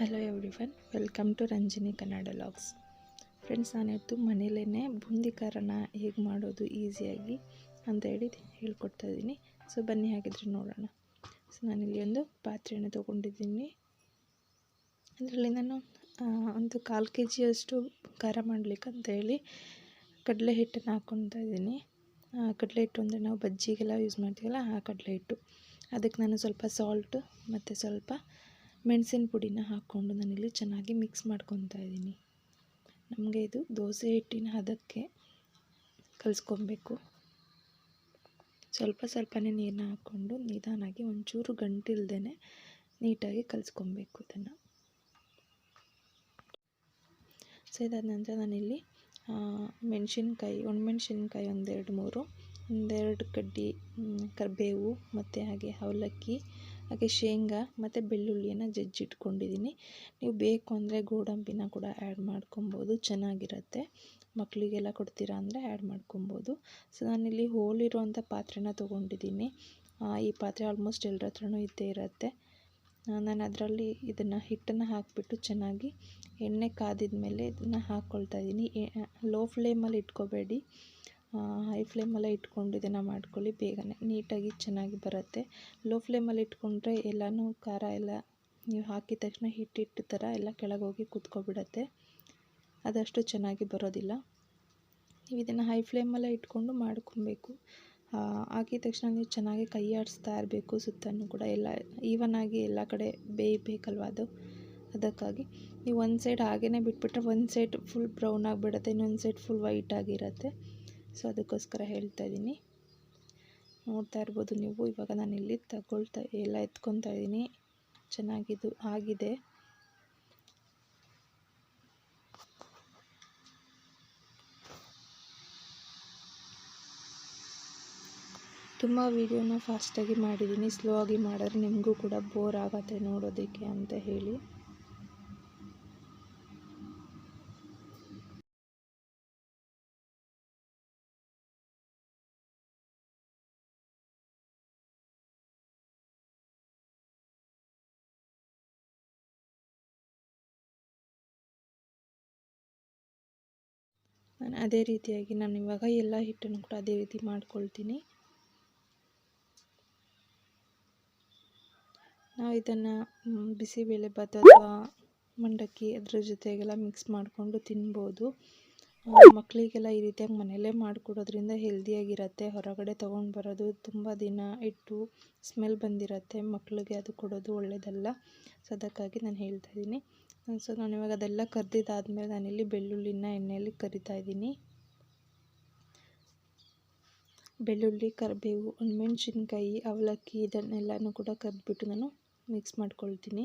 Hello everyone welcome to Ranjini Kannada vlogs friends ನಾನಿವತ್ತು ಮನೇಲೇ ಬೂಂದಿ ಹೇಗೆ ಮಾಡೋದು ಈಸಿಯಾಗಿ ಅಂತ ಹೇಳಿ ಹೇಳ್ಕೊಡ್ತಾ ಇದ್ದೀನಿ. ಸೊ ಬನ್ನಿ ಹಾಗಿದ್ರೆ ನೋಡೋಣ. ಸೊ ನಾನಿಲ್ಲಿ ಒಂದು ಪಾತ್ರೆಯನ್ನು ತೊಗೊಂಡಿದ್ದೀನಿ. ಅದರಲ್ಲಿ ನಾನು ಒಂದು ಕಾಲು ಕೆ ಜಿಯಷ್ಟು ಖಾರ ಮಾಡಲಿಕ್ಕೆ ಅಂತ ಹೇಳಿ ಕಡಲೆ ಹಿಟ್ಟನ್ನು ಹಾಕ್ಕೊತಾ ಇದ್ದೀನಿ. ಕಡಲೆ ಹಿಟ್ಟು ಅಂದರೆ ನಾವು ಬಜ್ಜಿಗೆಲ್ಲ ಯೂಸ್ ಮಾಡ್ತೀವಲ್ಲ, ಆ ಕಡಲೆ ಹಿಟ್ಟು ಅದಕ್ಕೆ ನಾನು ಸ್ವಲ್ಪ ಸಾಲ್ಟು ಮತ್ತು ಸ್ವಲ್ಪ ಮೆಣಸಿನ ಪುಡಿನ ಹಾಕ್ಕೊಂಡು ನಾನಿಲ್ಲಿ ಚೆನ್ನಾಗಿ ಮಿಕ್ಸ್ ಮಾಡ್ಕೊತಾ ಇದ್ದೀನಿ. ನಮಗೆ ಇದು ದೋಸೆ ಹಿಟ್ಟಿನ ಹದಕ್ಕೆ ಕಲಿಸ್ಕೊಬೇಕು. ಸ್ವಲ್ಪ ಸ್ವಲ್ಪನೇ ನೀರನ್ನ ಹಾಕ್ಕೊಂಡು ನಿಧಾನಾಗಿ ಒಂಚೂರು ಗಂಟಿಲ್ದೇ ನೀಟಾಗಿ ಕಲಿಸ್ಕೊಬೇಕು ಇದನ್ನು. ಸೊ ಇದಾದ ನಂತರ ನಾನಿಲ್ಲಿ ಮೆಣಸಿನ್ಕಾಯಿ, ಒಣಮೆಣ್ಸಿನ್ಕಾಯಿ ಒಂದೆರಡು ಮೂರು, ಒಂದೆರಡು ಕಡ್ಡಿ ಕರಿಬೇವು ಮತ್ತು ಹಾಗೆ ಅವಲಕ್ಕಿ ಹಾಗೆ ಶೇಂಗಾ ಮತ್ತು ಬೆಳ್ಳುಳ್ಳಿಯನ್ನು ಜಜ್ಜಿಟ್ಕೊಂಡಿದ್ದೀನಿ. ನೀವು ಬೇಕು ಅಂದರೆ ಗೋಡಂಬಿನ ಕೂಡ ಆ್ಯಡ್ ಮಾಡ್ಕೊಬೋದು, ಚೆನ್ನಾಗಿರುತ್ತೆ. ಮಕ್ಕಳಿಗೆಲ್ಲ ಕೊಡ್ತೀರಾ ಅಂದರೆ ಆ್ಯಡ್ ಮಾಡ್ಕೊಬೋದು. ಸೊ ನಾನಿಲ್ಲಿ ಹೋಲಿರುವಂಥ ಪಾತ್ರೆನ ತೊಗೊಂಡಿದ್ದೀನಿ. ಈ ಪಾತ್ರೆ ಆಲ್ಮೋಸ್ಟ್ ಎಲ್ಲರ ಹತ್ರನೂ ಇದ್ದೇ ಇರುತ್ತೆ. ನಾನು ಅದರಲ್ಲಿ ಇದನ್ನು ಹಿಟ್ಟನ್ನು ಹಾಕಿಬಿಟ್ಟು ಚೆನ್ನಾಗಿ ಎಣ್ಣೆ ಕಾದಿದ ಮೇಲೆ ಇದನ್ನು ಹಾಕ್ಕೊಳ್ತಾ ಇದ್ದೀನಿ. ಲೋ ಫ್ಲೇಮಲ್ಲಿ ಇಟ್ಕೋಬೇಡಿ. ಹೈ ಫ್ಲೇಮಲ್ಲೇ ಇಟ್ಕೊಂಡು ಇದನ್ನು ಮಾಡ್ಕೊಳ್ಳಿ ಬೇಗನೆ. ನೀಟಾಗಿ ಚೆನ್ನಾಗಿ ಬರುತ್ತೆ. ಲೋ ಫ್ಲೇಮಲ್ಲಿ ಇಟ್ಕೊಂಡ್ರೆ ಎಲ್ಲನೂ ಖಾರ ಎಲ್ಲ ನೀವು ಹಾಕಿದ ತಕ್ಷಣ ಹಿಟ್ಟಿಟ್ಟು ಥರ ಎಲ್ಲ ಕೆಳಗೆ ಹೋಗಿ ಕುತ್ಕೊಬಿಡತ್ತೆ. ಅದಷ್ಟು ಚೆನ್ನಾಗಿ ಬರೋದಿಲ್ಲ. ನೀವು ಇದನ್ನು ಹೈ ಫ್ಲೇಮಲ್ಲೇ ಇಟ್ಕೊಂಡು ಮಾಡ್ಕೊಬೇಕು. ಹಾಕಿದ ತಕ್ಷಣ ನೀವು ಚೆನ್ನಾಗಿ ಕೈ ಆಡಿಸ್ತಾ ಇರಬೇಕು ಸುತ್ತಲೂ ಕೂಡ. ಎಲ್ಲ ಈವನ್ ಆಗಿ ಎಲ್ಲ ಕಡೆ ಬೇಯಬೇಕಲ್ವ ಅದು? ಅದಕ್ಕಾಗಿ ನೀವು ಒಂದು ಸೈಡ್ ಹಾಗೇ ಬಿಟ್ಬಿಟ್ರೆ ಒಂದು ಸೈಡ್ ಫುಲ್ ಬ್ರೌನ್ ಆಗಿಬಿಡುತ್ತೆ, ಇನ್ನೊಂದು ಸೈಡ್ ಫುಲ್ ವೈಟ್ ಆಗಿರುತ್ತೆ. ಸೊ, ಅದಕ್ಕೋಸ್ಕರ ಹೇಳ್ತಾ ಇದ್ದೀನಿ ನೋಡ್ತಾ ಇರ್ಬೋದು ನೀವು. ಇವಾಗ ನಾನು ಇಲ್ಲಿ ತಗೊಳ್ತಾ, ಎಲ್ಲ ಎತ್ಕೊತಾ ಇದ್ದೀನಿ ಚೆನ್ನಾಗಿದ್ದು ಆಗಿದೆ. ತುಂಬ ವೀಡಿಯೋನ ಫಾಸ್ಟಾಗಿ ಮಾಡಿದ್ದೀನಿ ಸ್ಲೋ ಆಗಿ ಮಾಡಿದ್ರೆ ನಿಮಗೂ ಕೂಡ ಬೋರ್ ಆಗತ್ತೆ ನೋಡೋದಕ್ಕೆ ಅಂತ ಹೇಳಿ. ನಾನು ಅದೇ ರೀತಿಯಾಗಿ ನಾನು ಇವಾಗ ಎಲ್ಲ ಹಿಟ್ಟನ್ನು ಕೂಡ ಅದೇ ರೀತಿ ಮಾಡ್ಕೊಳ್ತೀನಿ. ನಾವು ಇದನ್ನು ಬಿಸಿಬೇಳೆಭಾತ್ ಅಥವಾ ಮಂಡಕ್ಕಿ ಅದ್ರ ಜೊತೆಗೆಲ್ಲ ಮಿಕ್ಸ್ ಮಾಡಿಕೊಂಡು ತಿನ್ಬೋದು. ಮಕ್ಕಳಿಗೆಲ್ಲ ಈ ರೀತಿಯಾಗಿ ಮನೆಯಲ್ಲೇ ಮಾಡಿಕೊಡೋದ್ರಿಂದ ಹೆಲ್ದಿಯಾಗಿರುತ್ತೆ ಹೊರಗಡೆ ತೊಗೊಂಡು ಬರೋದು ತುಂಬ ದಿನ ಇಟ್ಟು ಸ್ಮೆಲ್ ಬಂದಿರುತ್ತೆ. ಮಕ್ಕಳಿಗೆ ಅದು ಕೊಡೋದು ಒಳ್ಳೆಯದಲ್ಲ ಸೊ, ಅದಕ್ಕಾಗಿ ನಾನು ಹೇಳ್ತಾ ಇದ್ದೀನಿ. ಸೊ, ನಾನು ಇವಾಗ ಅದೆಲ್ಲ ಕರ್ದಿದ್ದಾದಮೇಲೆ ನಾನಿಲ್ಲಿ ಬೆಳ್ಳುಳ್ಳಿನ ಎಣ್ಣೆಯಲ್ಲಿ ಕರಿತಾ ಇದ್ದೀನಿ. ಬೆಳ್ಳುಳ್ಳಿ, ಕರಿಬೇವು ಒಣಮೆಣ್ಸಿನ್ಕಾಯಿ ಅವಲಕ್ಕಿ ಇದನ್ನೆಲ್ಲನೂ ಕೂಡ ಕರೆದ್ಬಿಟ್ಟು ನಾನು ಮಿಕ್ಸ್ ಮಾಡ್ಕೊಳ್ತೀನಿ.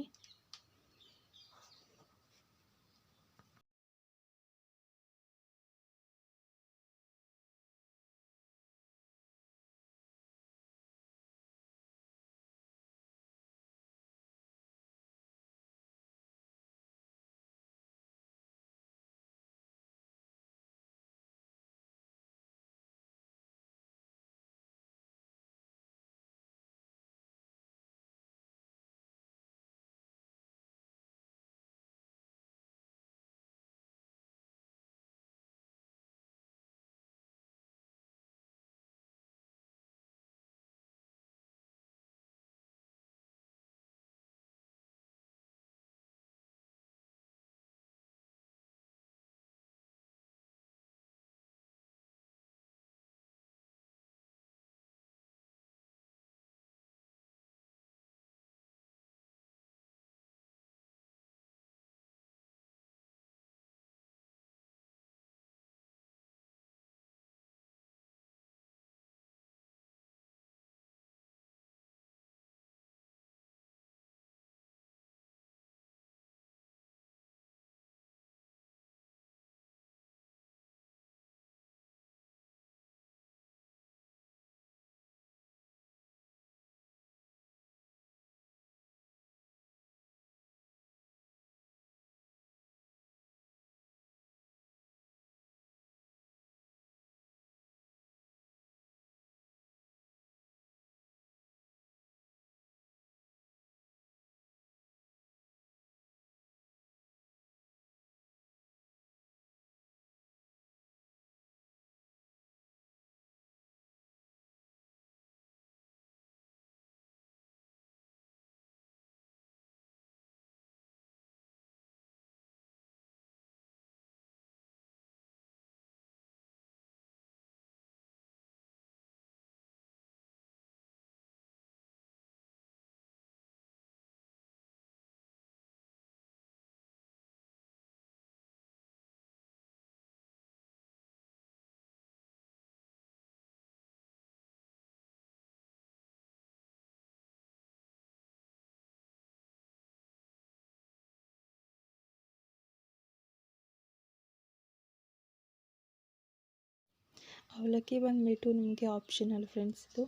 ಅವಲಕ್ಕಿ ಬಂದುಬಿಟ್ಟು ನಿಮಗೆ ಆಪ್ಷನಲ್ ಫ್ರೆಂಡ್ಸ್ ಇದು.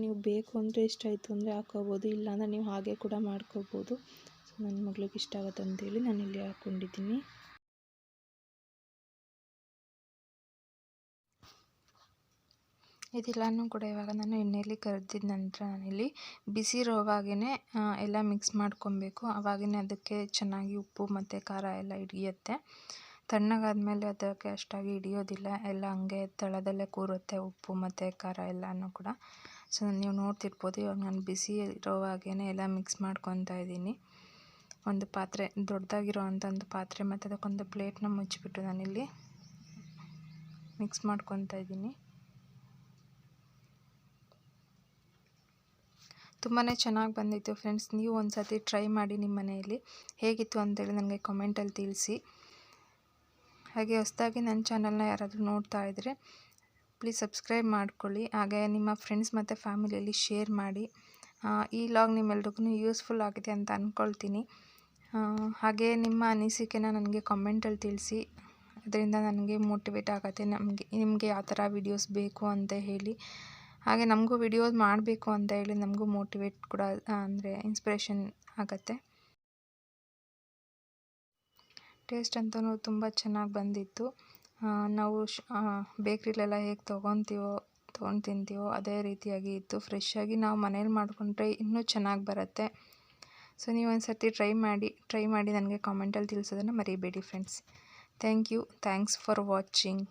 ನೀವು ಬೇಕು ಅಂದರೆ ಇಷ್ಟ ಆಯಿತು ಅಂದರೆ ಹಾಕೋಬೋದು ಇಲ್ಲಾಂದರೆ ನೀವು ಹಾಗೆ ಕೂಡ ಮಾಡ್ಕೋಬೋದು. ಸೊ ನನ್ನ ಮಗಳಿಗೆ ಇಷ್ಟ ಆಗುತ್ತೆ ಅಂತೇಳಿ ನಾನು ಇಲ್ಲಿ ಹಾಕ್ಕೊಂಡಿದ್ದೀನಿ ಇದೆಲ್ಲನೂ ಕೂಡ ಇವಾಗ ನಾನು ಎಣ್ಣೆಯಲ್ಲಿ ಕರೆದಿದ ನಂತರ ನಾನಿಲ್ಲಿ ಬಿಸಿ ಇರೋವಾಗೇ ಎಲ್ಲ ಮಿಕ್ಸ್ ಮಾಡ್ಕೊಬೇಕು. ಆವಾಗೇ ಅದಕ್ಕೆ ಚೆನ್ನಾಗಿ ಉಪ್ಪು ಮತ್ತು ಖಾರ ಎಲ್ಲ ಹಿಡಿಯುತ್ತೆ ತಣ್ಣಗಾದ್ಮೇಲೆ ಅದಕ್ಕೆ ಅಷ್ಟಾಗಿ ಹಿಡಿಯೋದಿಲ್ಲ. ಎಲ್ಲ ಹಂಗೆ ತಳದಲ್ಲೇ ಕೂರುತ್ತೆ ಉಪ್ಪು ಮತ್ತು ಖಾರ ಎಲ್ಲನೂ ಕೂಡ. ಸೊ ನೀವು ನೋಡ್ತಿರ್ಬೋದು, ಇವಾಗ ನಾನು ಬಿಸಿ ಇರೋವಾಗೇ ಎಲ್ಲ ಮಿಕ್ಸ್ ಮಾಡ್ಕೊತಾ ಇದ್ದೀನಿ. ಒಂದು ಪಾತ್ರೆ, ದೊಡ್ಡದಾಗಿರೋ ಅಂಥ ಒಂದು ಪಾತ್ರೆ ಮತ್ತು ಅದಕ್ಕೊಂದು ಪ್ಲೇಟ್ನ ಮುಚ್ಚಿಬಿಟ್ಟು ನಾನಿಲ್ಲಿ ಮಿಕ್ಸ್ ಮಾಡ್ಕೊತಾ ಇದ್ದೀನಿ. ತುಂಬಾ ಚೆನ್ನಾಗಿ ಬಂದಿತ್ತು ಫ್ರೆಂಡ್ಸ್ ನೀವು ಒಂದು ಸರ್ತಿ ಟ್ರೈ ಮಾಡಿ ನಿಮ್ಮ ಮನೆಯಲ್ಲಿ ಹೇಗಿತ್ತು ಅಂತೇಳಿ ನನಗೆ ಕಮೆಂಟಲ್ಲಿ ತಿಳಿಸಿ. ಹಾಗೆ ಹೊಸದಾಗಿ ನನ್ನ ಚಾನಲ್ನ ಯಾರಾದರೂ ನೋಡ್ತಾ ಇದ್ದರೆ ಪ್ಲೀಸ್ ಸಬ್ಸ್ಕ್ರೈಬ್ ಮಾಡ್ಕೊಳ್ಳಿ. ಹಾಗೆ ನಿಮ್ಮ ಫ್ರೆಂಡ್ಸ್ ಮತ್ತು ಫ್ಯಾಮಿಲಿಯಲ್ಲಿ ಶೇರ್ ಮಾಡಿ. ಈ ಲಾಗ್ ನಿಮ್ಮೆಲ್ರಿಗೂ ಯೂಸ್ಫುಲ್ ಆಗಿದೆ ಅಂತ ಅಂದ್ಕೊಳ್ತೀನಿ ಹಾಗೆ ನಿಮ್ಮ ಅನಿಸಿಕೆನ ನನಗೆ ಕಾಮೆಂಟಲ್ಲಿ ತಿಳಿಸಿ. ಅದರಿಂದ ನನಗೆ ಮೋಟಿವೇಟ್ ಆಗುತ್ತೆ. ನಮಗೆ, ನಿಮಗೆ ಯಾವ ಥರ ವೀಡಿಯೋಸ್ ಬೇಕು ಅಂತ ಹೇಳಿ. ಹಾಗೆ ನಮಗೂ ವಿಡಿಯೋಸ್ ಮಾಡಬೇಕು ಅಂತ ಹೇಳಿ ನಮಗೂ ಮೋಟಿವೇಟ್ ಕೂಡ ಅಂದರೆ ಇನ್ಸ್ಪಿರೇಷನ್ ಆಗುತ್ತೆ. ಟೇಸ್ಟ್ ಅಂತೂ ತುಂಬ ಚೆನ್ನಾಗಿ ಬಂದಿತ್ತು. ನಾವು ಶ್ ಬೇಕ್ರಿಲೆಲ್ಲ ಹೇಗೆ ತೊಗೊತೀವೋ ತೊಗೊಂಡು ತಿಂತೀವೋ ಅದೇ ರೀತಿಯಾಗಿ ಇತ್ತು. ಫ್ರೆಶ್ಶಾಗಿ ನಾವು ಮನೇಲಿ ಮಾಡಿಕೊಂಡ್ರೆ ಇನ್ನೂ ಚೆನ್ನಾಗಿ ಬರುತ್ತೆ. ಸೊ ನೀವು ಒಂದು ಸರ್ತಿ ಟ್ರೈ ಮಾಡಿ ಟ್ರೈ ಮಾಡಿ ನನಗೆ ಕಾಮೆಂಟಲ್ಲಿ ತಿಳಿಸೋದನ್ನು ಮರಿಬೇಡಿ friends thank you thanks for watching